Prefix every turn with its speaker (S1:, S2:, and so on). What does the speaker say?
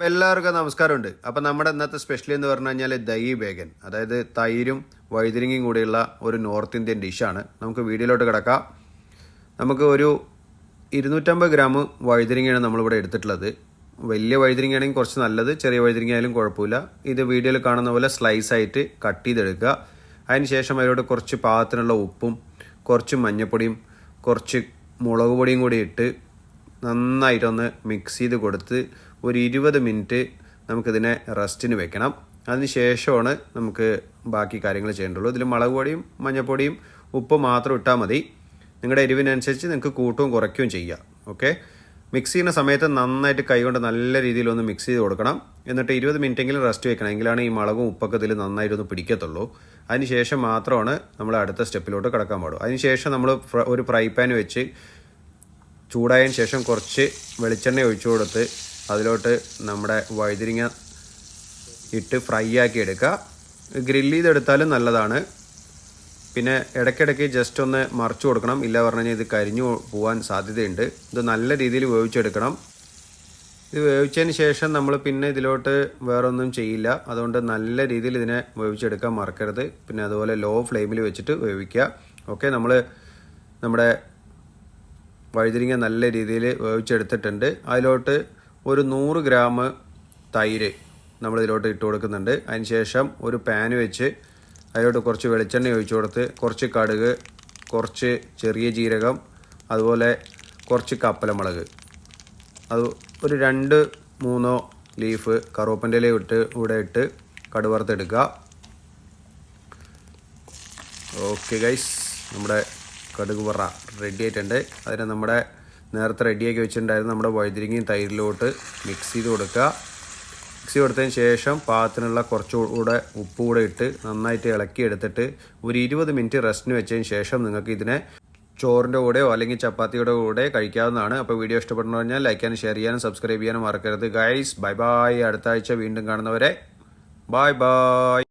S1: അപ്പോൾ എല്ലാവർക്കും നമസ്കാരമുണ്ട്. അപ്പോൾ നമ്മുടെ ഇന്നത്തെ സ്പെഷ്യൽ എന്ന് പറഞ്ഞു കഴിഞ്ഞാൽ ദഹി ബേഗൻ അതായത് തൈരും വഴുതിരിങ്ങയും കൂടിയുള്ള ഒരു നോർത്ത് ഇന്ത്യൻ ഡിഷാണ് നമുക്ക് വീഡിയോയിലോട്ട് കിടക്കാം. നമുക്ക് ഒരു ഇരുന്നൂറ്റമ്പത് ഗ്രാം വഴുതിരിങ്ങയാണ് നമ്മളിവിടെ എടുത്തിട്ടുള്ളത്. വലിയ വഴുതിരിങ്ങയാണെങ്കിൽ കുറച്ച് നല്ലത് ചെറിയ വഴുതിരിങ്ങ ആയാലും കുഴപ്പമില്ല. ഇത് വീഡിയോയിൽ കാണുന്ന പോലെ സ്ലൈസ് ആയിട്ട് കട്ട് ചെയ്തെടുക്കുക. അതിനുശേഷം അതിലോട്ട് കുറച്ച് പാകത്തിനുള്ള ഉപ്പും കുറച്ച് മഞ്ഞപ്പൊടിയും കുറച്ച് മുളക് പൊടിയും കൂടി ഇട്ട് നന്നായിട്ടൊന്ന് മിക്സ് ചെയ്ത് കൊടുത്ത് ഒരു ഇരുപത് മിനിറ്റ് നമുക്കിതിനെ റെസ്റ്റിന് വെക്കണം. അതിന് ശേഷമാണ് നമുക്ക് ബാക്കി കാര്യങ്ങൾ ചെയ്യേണ്ടുള്ളൂ ഇതിൽ മുളക് പൊടിയും മഞ്ഞൾപ്പൊടിയും ഉപ്പ് മാത്രം ഇട്ടാൽ മതി. നിങ്ങളുടെ എരിവിനനുസരിച്ച് നിങ്ങൾക്ക് കൂട്ടുകയും കുറയ്ക്കുകയും ചെയ്യാം. ഓക്കെ? മിക്സ് ചെയ്യുന്ന സമയത്ത് നന്നായിട്ട് കൈകൊണ്ട് നല്ല രീതിയിലൊന്ന് മിക്സ് ചെയ്ത് കൊടുക്കണം. എന്നിട്ട് ഇരുപത് മിനിറ്റെങ്കിലും റെസ്റ്റ് വെക്കണം. എങ്കിലാണ് ഈ മുളകും ഉപ്പൊക്കെ ഇതിൽ നന്നായിട്ടൊന്ന് പിടിക്കത്തുള്ളൂ. അതിന് ശേഷം മാത്രമാണ് നമ്മൾ അടുത്ത സ്റ്റെപ്പിലോട്ട് കിടക്കാൻ പാടും അതിന് ശേഷം നമ്മൾ ഒരു ഫ്രൈ പാൻ വെച്ച് ചൂടായതിന് ശേഷം കുറച്ച് വെളിച്ചെണ്ണ ഒഴിച്ചു കൊടുത്ത് അതിലോട്ട് നമ്മുടെ വഴുതിരിങ്ങ ഇട്ട് ഫ്രൈ ആക്കി എടുക്കുക ഗ്രില്ല് ചെയ്തെടുത്താലും നല്ലതാണ്. പിന്നെ ഇടയ്ക്കിടയ്ക്ക് ജസ്റ്റ് ഒന്ന് മറിച്ചു കൊടുക്കണം. ഇല്ല പറഞ്ഞു കഴിഞ്ഞാൽ ഇത് കരിഞ്ഞു പോകാൻ സാധ്യതയുണ്ട്. ഇത് നല്ല രീതിയിൽ വേവിച്ചെടുക്കണം. ഇത് വേവിച്ചതിന് ശേഷം നമ്മൾ പിന്നെ ഇതിലോട്ട് വേറൊന്നും ചെയ്യില്ല. അതുകൊണ്ട് നല്ല രീതിയിൽ ഇതിനെ വേവിച്ചെടുക്കാൻ മറക്കരുത്. പിന്നെ അതുപോലെ ലോ ഫ്ലെയിമിൽ വെച്ചിട്ട് വേവിക്കുക. ഓക്കെ നമ്മൾ നമ്മുടെ വഴുതിരിങ്ങ നല്ല രീതിയിൽ വേവിച്ചെടുത്തിട്ടുണ്ട്. അതിലോട്ട് ഒരു നൂറ് ഗ്രാം തൈര് നമ്മളിതിലോട്ട് ഇട്ട് കൊടുക്കുന്നുണ്ട്. അതിന് ശേഷം ഒരു പാൻ വെച്ച് അതിലോട്ട് കുറച്ച് വെളിച്ചെണ്ണ ഒഴിച്ചു കൊടുത്ത് കുറച്ച് കടുക് കുറച്ച് ചെറിയ ജീരകം അതുപോലെ കുറച്ച് കപ്പലമുളക്. അത് ഒരു രണ്ട് മൂന്നോ ലീഫ് കറുവപ്പന്റെ ഇട്ട് ഇവിടെ ഇട്ട് കടുവറുത്തെടുക്കുക ഓക്കെ ഗൈസ് നമ്മുടെ കടുക് പറ റെഡി ആയിട്ടുണ്ട്. അതിന് നമ്മുടെ നേരത്തെ റെഡിയാക്കി വെച്ചിട്ടുണ്ടായിരുന്ന നമ്മുടെ വഴുതിരിങ്ങയും തൈരിലോട്ട് മിക്സ് ചെയ്ത് കൊടുക്കുക. മിക്സ് കൊടുത്തതിന് ശേഷം പാകത്തിനുള്ള കുറച്ചുകൂടെ ഉപ്പ് കൂടെ ഇട്ട് നന്നായിട്ട് ഇളക്കി എടുത്തിട്ട് ഒരു ഇരുപത് മിനിറ്റ് റെസ്റ്റിന് വെച്ചതിന് ശേഷം നിങ്ങൾക്ക് ഇതിനെ ചോറിന്റെ കൂടെയോ അല്ലെങ്കിൽ ചപ്പാത്തിയുടെ കൂടെ കഴിക്കാവുന്നതാണ്. അപ്പോൾ വീഡിയോ ഇഷ്ടപ്പെടുന്നു പറഞ്ഞാൽ ലൈക്ക് ചെയ്യാനും ഷെയർ ചെയ്യാനും സബ്സ്ക്രൈബ് ചെയ്യാനും മറക്കരുത് ഗൈസ് ബൈ ബായ് അടുത്ത ആഴ്ച വീണ്ടും കാണുന്നവരെ. Bye bye